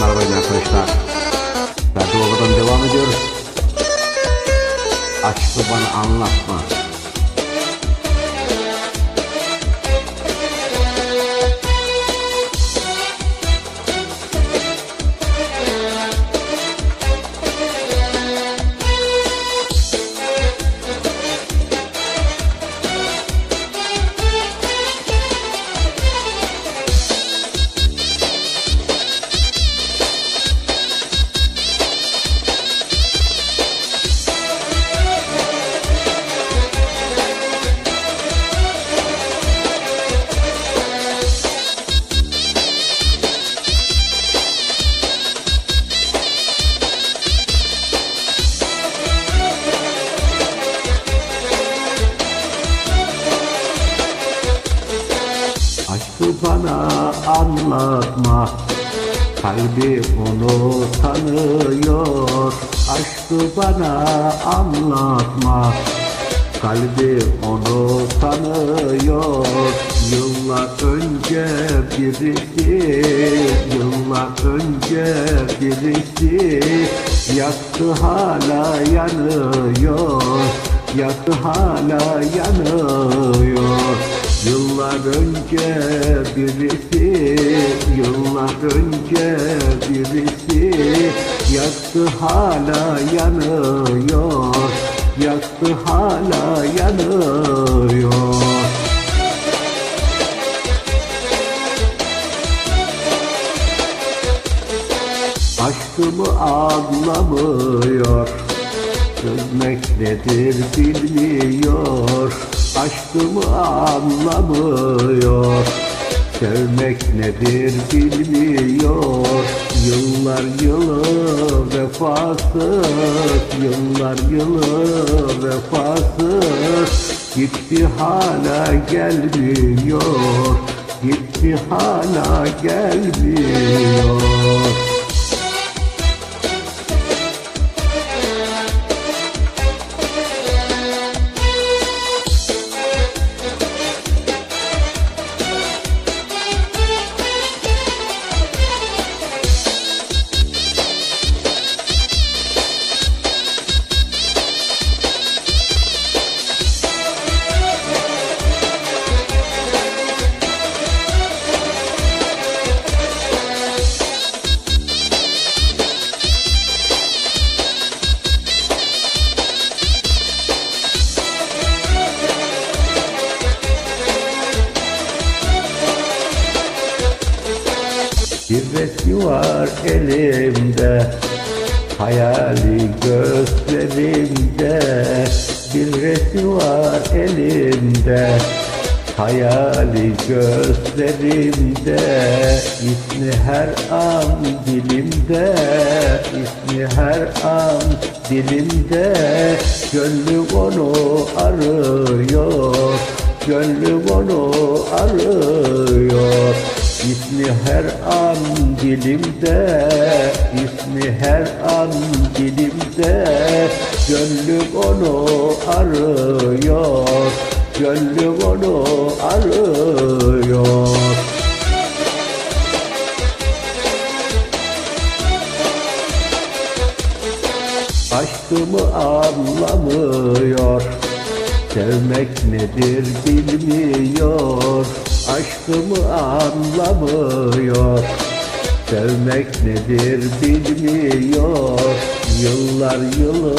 Merhaba arkadaşlar. Ferdi Baba'dan devam ediyoruz. Aşkı bana anlatma. Bana anlatma. Kalbi onu tanıyor. Aşkı bana anlatma. Kalbi onu tanıyor. Yıllar önce birisi Yıllar önce birisi Yaktı hala yanıyor Yaktı hala yanıyor Yıllar önce birisi, yıllar önce birisi Yaktı hala yanıyor, yaktı hala yanıyor. Aşkımı anlamıyor Sevmek nedir bilmiyor Aşkımı anlamıyor. Sevmek nedir bilmiyor. Yıllar yılı vefasız Yıllar yılı vefasız Gitti hala gelmiyor Gitti hala gelmiyor Bir resmi var elimde Hayali gözlerimde. Bir resmi var elimde Hayali gözlerimde. İsmi her an dilimde İsmi her an dilimde. Gönlüm onu arıyor Gönlüm onu arıyor İsmi her an dilimde, ismi her an dilimde. Gönlüm onu arıyor, gönlüm onu arıyor. Aşkımı anlamıyor Sevmek nedir bilmiyor Aşkımı anlamıyor. Sevmek nedir bilmiyor. Yıllar yılı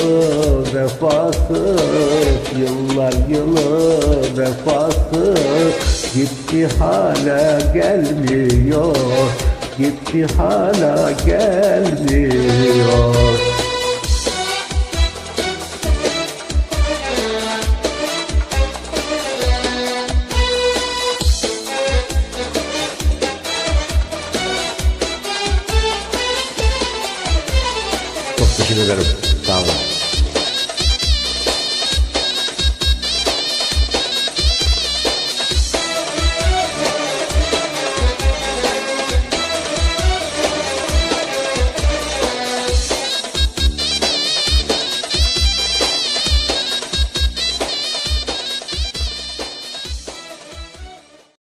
vefasız Yıllar yılı vefasız Gitti hala gelmiyor Gitti hala gelmiyor teşekkür ederim.